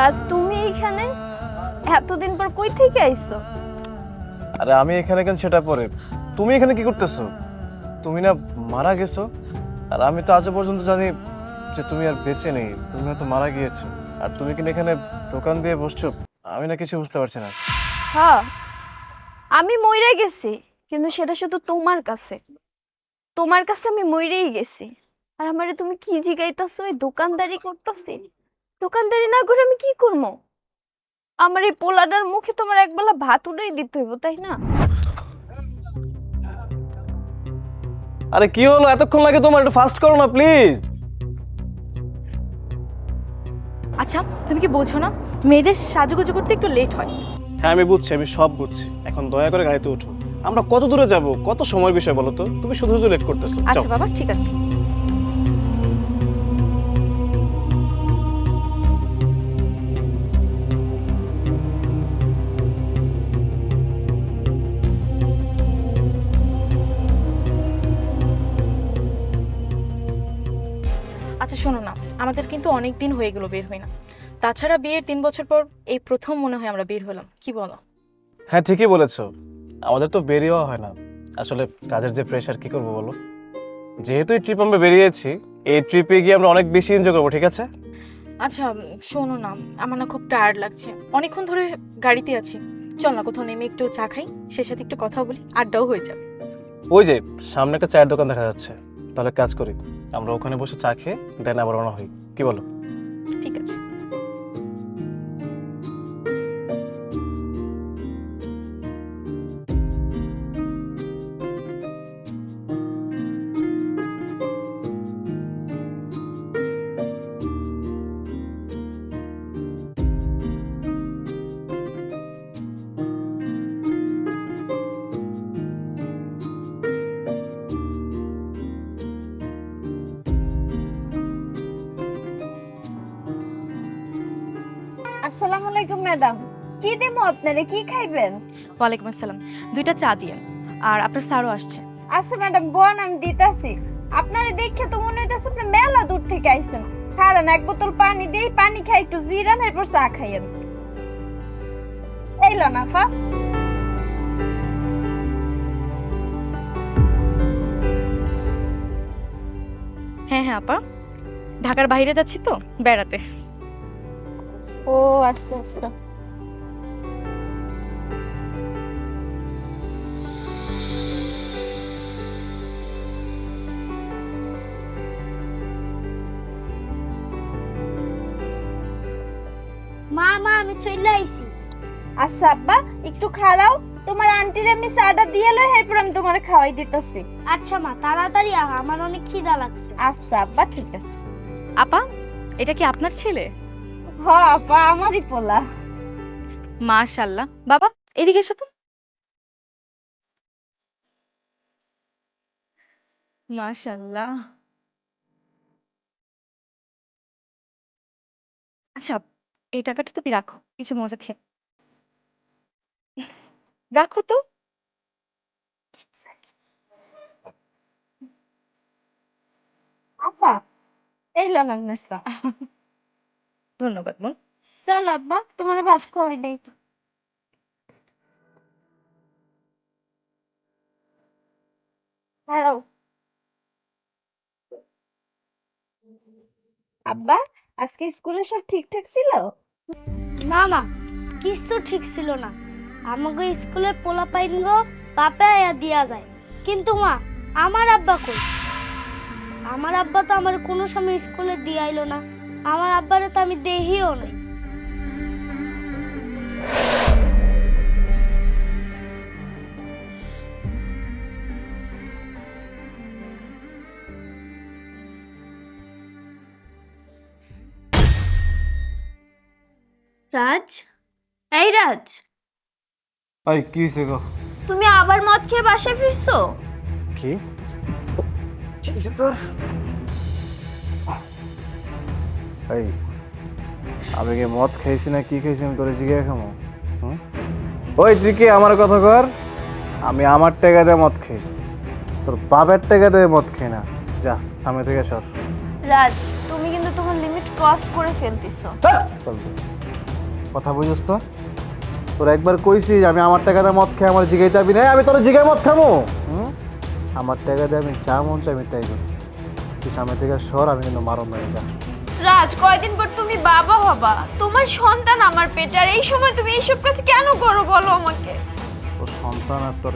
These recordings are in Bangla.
রাজ তুমি এখানে? এতদিন পর কই থেকে আইছো? আরে আমি এখানে কেন সেটা পরে? তুমি এখানে কি করতেছো? তুমি না মারা গেছো আর আমি তো আজও পর্যন্ত জানি যে তুমি আর বেঁচে নেই তুমি হয়তো মারা গিয়েছো। আর তুমি কিনা এখানে দোকান দিয়ে বসছো? আমি না কিছু বুঝতে পারছি না। হ্যাঁ আমি মইরা গেছি কিন্তু সেটা শুধু তোমার কাছে। তোমার কাছে আমি মইরেই গেছি। আর আমারে তুমি কি জিগাইতাছো? এই দোকানদারি করতেছি? দোকানদারি না করে আমি কি করব? আমার এই পোলাডার মুখে তোমার একবেলা ভাত উড়াই দিতে হইব তাই না? আরে কি হলো? এতক্ষণ লাগে তোমার একটু ফাস্ট করো না প্লিজ আচ্ছা তুমি কি বোঝো না? মেয়েদের সাজুগুজু করতে একটু লেট হয়। হ্যাঁ আমি বুঝছি আমি সব বুঝছি। এখন দয়া করে গাড়িতে ওঠো আমরা কত দূরে যাব? কত সময়ের বিষয় বলো তো? তুমি শুধু শুধু লেট করতেছো। আচ্ছা বাবা ঠিক আছে। আচ্ছা শোনো না। আমাদের কিন্তু অনেক দিন হয়ে গেল বের হই না। তাছাড়া বিয়ের তিন বছর পর এই প্রথম মনে হয় আমরা বের হলাম। কি বলো? হ্যাঁ ঠিকই বলেছ। আমাদের তো বেরিয়েও হয় না। আসলে কাজের যে প্রেশার কি করব বলো? যেহেতু এই ট্রিপ আমরা বেরিয়েছি এই ট্রিপে গিয়ে আমরা অনেক বেশি এনজয় করব ঠিক আছে? আচ্ছা শোনো না। আমার না খুব টায়ার্ড লাগছে। অনেকক্ষণ ধরে গাড়িতে আছি। চল না কোথাও নেমে একটু চা খাই। সে সাথে একটু কথা বলি। আড্ডাও হয়ে যাবে। ওই যে সামনে একটা চায়ের দোকান দেখা যাচ্ছে। তাহলে কাজ করি, আমরা ওখানে বসে চা খেয়ে দেন আবার রওনা হই। কি বলো? ঠিক আছে। আলাইকুম ম্যাডাম। কি দেবো আপনারে? কি খাইবেন? ওয়ালাইকুম আসসালাম। দুইটা চা দিয়ে। আর আপনার স্যারও আসছে। আচ্ছা ম্যাডাম বোন আমি দিতাছি। আপনারে দেখে তো মনে হইতাছে আপনি মেলা দূর থেকে আইছেন। খারান এক বোতল পানি দিই পানি খাই একটু জিরান এরপর চা খাইয়েন। এই লন আফা। হ্যাঁ হ্যাঁ আপা। ঢাকার বাইরে যাচ্ছি তো বেড়াতে। ও আচ্ছা আচ্ছা। মা মা আমি চলে আইছি। আচ্ছা আব্বা একটু খাওয়াও তোমার আন্টির আমি চাটা দিয়ে লই এরপর আমি তোমার খাওয়াই দিতেছি। আচ্ছা মা তাড়াতাড়ি আহ আমার অনেক খিদা লাগছে। আচ্ছা আব্বা ঠিক আছে। আপা এটা কি আপনার ছেলে? হ আপা আমারই পোলা। মাশাল্লাহ বাবা এদিকে এসো তো। মাশাল্লাহ আচ্ছা এই টাকাটা তুমি রাখো কিছু মজা খেয়ে। রাখো তো। আপা এই লন আপনার চা ধন্যবাদ বোন চল আব্বা তোমার ভাত খাওয়াই দেই তো। হ্যালো। আব্বা আজকে স্কুলে সব ঠিকঠাক ছিল? না মা কিচ্ছু ঠিক ছিল না। আমাকে স্কুলের পোলা পাইন গো বাপে আয়া দিয়া যায়। কিন্তু মা আমার আব্বা কই? আমার আব্বা তো আমার কোনো সময় স্কুলে দিয়ে আইলো না। আমার আব্বারে তো আমি দেহিও নাই। রাজ? এই রাজ। এই কি হয়েছে গো? তুমি আবার মদ খেয়ে বাসায় ফিরছো? কি? তোর? এই আমি কি মদ খাইছি না কি খাইছি আমি তোরে জিজ্ঞাসা খামো? ওই তুই কি আমার কথা কর আমি আমার টাকা দিয়ে মদ খাই। তোর বাপের টাকা দিয়ে মদ খাই না। যা আমি থেকে সর। রাজ তুমি কিন্তু তোমার লিমিট ক্রস করে ফেলতেছো। কথা বুঝিস তো? তোর একবার কইছি আমি আমার টাকাতে মদ খাই আমার জিগাইতে যাবি না আমি তোর জিগায় মদ খামো? আমার টাকা দিয়ে আমি যা মন চাই আমি তাই করি। তুই সামনে থেকে সর আমি কিন্তু মারণ হয়ে যা রাজ কয়দিন পর তুমি বাবা হবা? তোমার সন্তান আমার পেটে আর এই সময় তুমি এইসব কাজ কেন করো বলো আমাকে? তোর সন্তান আর তোর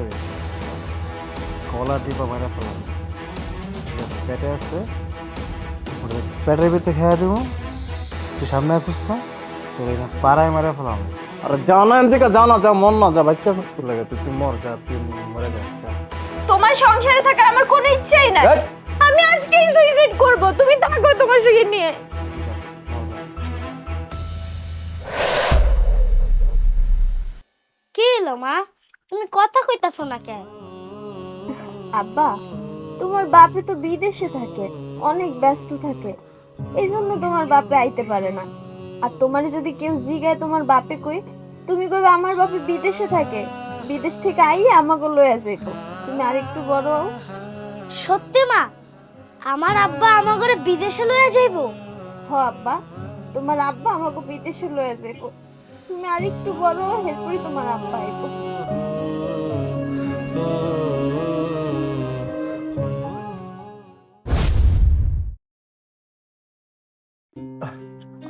গলা টিপা মারা ফেলাম পেটে আছে পেটের ভিতরে খেয়ে দেবো। তুই সামনে আসিস তো তোর এখানে পাড়ায় মারা ফেলাম আরে যাও না এন থেকে যাও না যাও মন না যা বাচ্চা সাস করে লাগে তুই মর যা তুই মরে যা যা। তোমার সংসারে থাকার আমার কোনো ইচ্ছাই নাই। আমি আজকেই সুইসাইড করব। তুমি থাকো তোমার সঙ্গে নিয়ে। মা। তুমি কথা কইতাছো না কে আব্বা তোমার বাপে তো বিদেশে থাকে অনেক ব্যস্ত থাকে। এই জন্য তোমার বাপে আইতে পারে না। আর তোমার যদি কেউ জিগায় তোমার বাপে কই তুমি কইবে আমার বাপে বিদেশে থাকে। বিদেশ থেকে আইয়ে আমাকে লইয়া যাইতো তুমি আরেকটু বড় হও। সত্যি মা? আমার আব্বা আমার ঘরে বিদেশে লইয়া যাইবো? হ আব্বা। তোমার আব্বা আমাকে বিদেশে লইয়া যাইবো। তুমি আরেকটু বড় হও, এরপরই তোমার আব্বা আইবো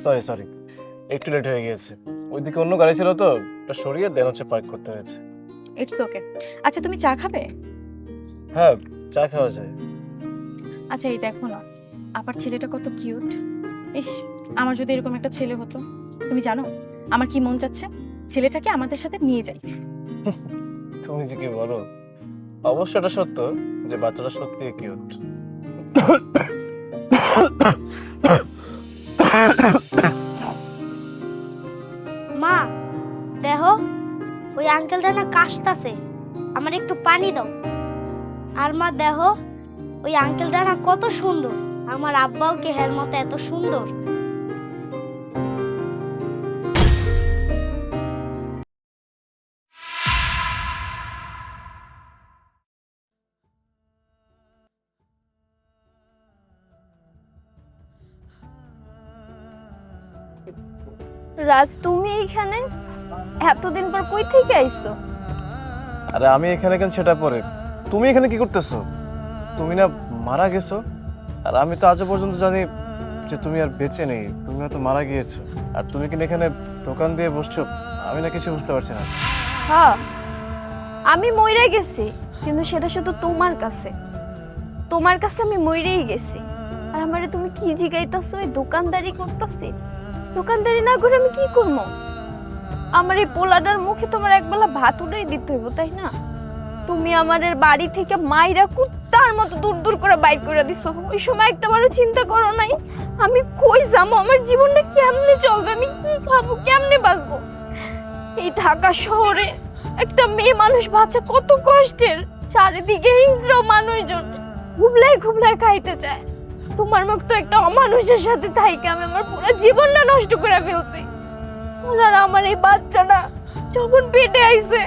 সরি সরি একটু লেট হয়ে গিয়েছে। ওইদিকে অন্য গাড়ি ছিল তো ওটা সরিয়ে দেন হচ্ছে পার্ক করতে হয়েছে। ইটস ওকে আচ্ছা তুমি চা খাবে? হ্যাঁ চা খাওয়া যায়। আচ্ছা এই দেখো না আবার ছেলেটা কত কিউট ইস আমার যদি এরকম একটা ছেলে হতো তুমি জানো? আমার কি মন চাচ্ছে? ছেলেটাকে আমাদের সাথে নিয়ে যাই। তুমি যে কি বলো? অবশ্য এটা সত্য যে বাচ্চাটা সত্যি কিউট মা দেহ ওই আঙ্কেলটা না কাশতাছে। আমার একটু পানি দাও। আর মা দেহ ওই আঙ্কেলটা না কত সুন্দর। আমার আব্বাও কে হের মতো এত সুন্দর? রাজ তুমি এখানে? এতদিন পর কই থেকে আইছো? আরে আমি এখানে কেন সেটা পরে? তুমি এখানে কি করতেছো? তুমি না মারা গেছো? আর আমি তো আজও পর্যন্ত জানি যে তুমি আর বেঁচে নেই তুমি হয়তো মারা গিয়েছো। আর তুমি কিনা এখানে দোকান দিয়ে বসছো? আমি না কিছু বুঝতে পারছি না। হ্যাঁ আমি মইরা গেছি কিন্তু সেটা শুধু তোমার কাছে। তোমার কাছে আমি মইরেই গেছি। আর আমারে তুমি কি জিগাইতাছো? এই দোকানদারি করতেছি? দোকানদারি না করে আমি কি করব? আমার এই পোলাডার মুখে তোমার একবেলা ভাত উঠাই দিতে হইব, তাই না? তুমি আমাদের বাড়ি থেকে মাইরা কুত্তার মতো দূর দূর করে বাইর করে দিছো। ওই সময় একটা বারো চিন্তা করো নাই। আমি কই যাব? আমার জীবনটা কেমনে চলবে? আমি কি খাব কেমনে বাঁচবো? এই ঢাকা শহরে একটা মেয়ে মানুষ বাচ্চা কত কষ্টের। চারিদিকে হিংস্র মানুষজন। ঘুবলাই ঘুবলাই খাইতে চায়। তোমার মুখ তো একটা অমানুষের সাথে থাইকে আমি আমার পুরো জীবনটা নষ্ট করে ফেলছি? আর আমার এই বাচ্চাটা যখন পেটে আইছে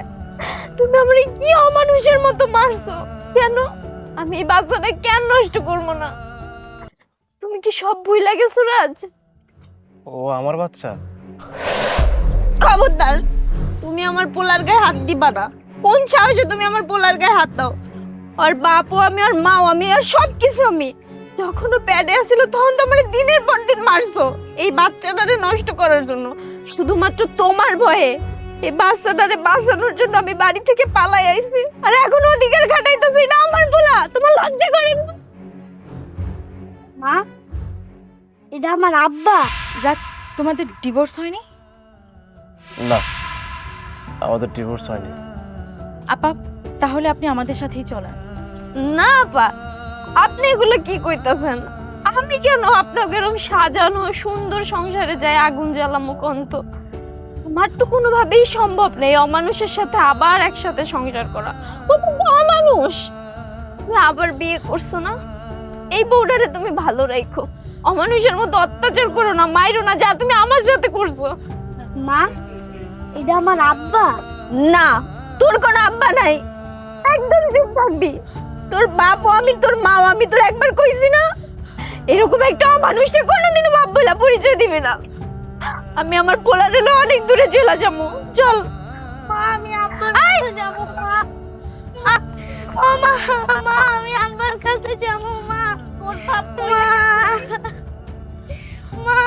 তুমি আমার কি অমানুষের মতো মারছো? কেন? আমি এই বাচ্চাটা কেন নষ্ট করব না? তুমি কি সব ভুলে গেছো রাজ? ও আমার বাচ্চা? খবরদার তুমি আমার পোলার গায়ে হাত দিবা না। কোন সাহসে তুমি আমার পোলার গায়ে হাত দাও? আর বাপও আমি আর মাও আমি আর সব কিছু আমি। যখন ও প্যাডে আসছিল তখন তো আমার দিনের পর দিন মারছো। এই বাচ্চাটারে নষ্ট করার জন্য। শুধুমাত্র তোমার ভয়ে। এই বাচ্চাটারে বাঁচানোর জন্য আমি বাড়ি থেকে পালাই আইছি। আর এখন অধিকার খাটাইতেছি এটা আমার পোলা তোমার লজ্জা করে না? মা এটা আমার আব্বা। রাজ তোমাদের ডিভোর্স হয়নি? না আমাদের ডিভোর্স হয়নি। আপা তাহলে আপনি আমাদের সাথেই চলেন। না আপা। আপনি এগুলো কি কইতাছেন? আমি কেন আপনাকে এরকম সাজানো সুন্দর সংসারে যাই আগুন জ্বালামো কন্ত? আমার তো কোনোভাবেই সম্ভব নেই অমানুষের সাথে আবার একসাথে সংসার করা। অমানুষ তুমি আবার বিয়ে করছ না? এই বউটারে তুমি ভালো রাখো। অমানুষের মতো অত্যাচার করো না মাইরো না যা তুমি আমার সাথে করছ। মা এটা আমার আব্বা। না তোর কোনো আব্বা নাই। একদম চুপ থাকবি। তোর বাপ আমি তোর মাও আমি তোর একবার কইছি না? এরকম একটা মানুষটা কোনোদিন বাপ বলা পরিচয় দিবে না। আমি আমার পোলা এলো অনেক দূরে চলে যাব। চল। আমি আব্বার কাছে যাব মা। ও মা মা আমি আব্বার কাছে যাব মা। ওর বাপ মা। মা।